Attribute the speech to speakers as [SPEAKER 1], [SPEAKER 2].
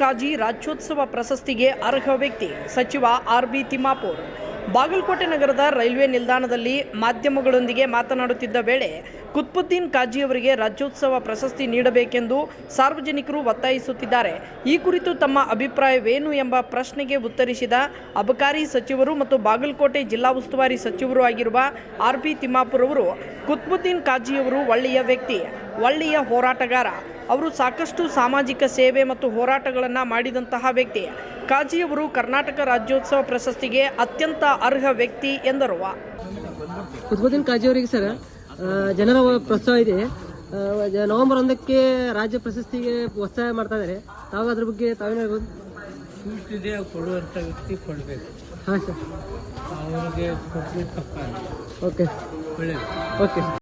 [SPEAKER 1] ಕಾಜಿ ರಾಜ್ಯೋತ್ಸವ ಪ್ರಶಸ್ತಿಗೆ ಅರ್ಹ ವ್ಯಕ್ತಿ ಸಚಿವ ಆರ್ ಬಿ ತಿಮ್ಮಾಪುರ್. ಬಾಗಲಕೋಟೆ ನಗರದ ರೈಲ್ವೆ ನಿಲ್ದಾಣದಲ್ಲಿ ಮಾಧ್ಯಮಗಳೊಂದಿಗೆ ಮಾತನಾಡುತ್ತಿದ್ದ ವೇಳೆ ಕುತ್ಬುದ್ದೀನ್ ಕಾಜಿ ಅವರಿಗೆ ರಾಜ್ಯೋತ್ಸವ ಪ್ರಶಸ್ತಿ ನೀಡಬೇಕೆಂದು ಸಾರ್ವಜನಿಕರು ಒತ್ತಾಯಿಸುತ್ತಿದ್ದಾರೆ. ಈ ಕುರಿತು ತಮ್ಮ ಅಭಿಪ್ರಾಯವೇನು ಎಂಬ ಪ್ರಶ್ನೆಗೆ ಉತ್ತರಿಸಿದ ಅಬಕಾರಿ ಸಚಿವರು ಮತ್ತು ಬಾಗಲಕೋಟೆ ಜಿಲ್ಲಾ ಉಸ್ತುವಾರಿ ಸಚಿವರು ಆಗಿರುವ ಆರ್ ಬಿ ತಿಮ್ಮಾಪುರ್ ಅವರು ಕುತ್ಬುದ್ದೀನ್ ಕಾಜಿಯವರು ಒಳ್ಳೆಯ ವ್ಯಕ್ತಿ, ಒಳ್ಳೆಯ ಹೋರಾಟಗಾರ ಅವರು ಸಾಕಷ್ಟು ಸಾಮಾಜಿಕ ಸೇವೆ ಮತ್ತು ಹೋರಾಟಗಳನ್ನು ಮಾಡಿದಂತಹ ವ್ಯಕ್ತಿ. ಕಾಜಿಯವರು ಕರ್ನಾಟಕ ರಾಜ್ಯೋತ್ಸವ ಪ್ರಶಸ್ತಿಗೆ ಅತ್ಯಂತ ಅರ್ಹ ವ್ಯಕ್ತಿ ಎಂದರು.
[SPEAKER 2] ಕುತ್ಬುದ್ದೀನ್ ಕಾಜಿ ಅವರಿಗೆ ಸರ್ ಜನರ ಪ್ರೋತ್ಸಾಹ ಇದೆ. ನವೆಂಬರ್ ಒಂದಕ್ಕೆ ರಾಜ್ಯ ಪ್ರಶಸ್ತಿಗೆ ಒತ್ತಾಯ ಮಾಡ್ತಾ ಇದ್ದಾರೆ. ತಾವು ಅದ್ರ ಬಗ್ಗೆ ತಾವೇನು ಹೇಳ್ಬೋದು?
[SPEAKER 3] ಇದೆ ಕೊಡುವಂಥ ವ್ಯಕ್ತಿ ಕೊಡಬೇಕು.
[SPEAKER 2] ಹಾಂ ಸರ್.
[SPEAKER 3] ಅವ್ರಿಗೆ ಕೊಟ್ಟರೆ ತಪ್ಪಾಗ
[SPEAKER 2] ಓಕೆ.
[SPEAKER 3] ಒಳ್ಳೆಯದು
[SPEAKER 2] ಓಕೆ ಸರ್.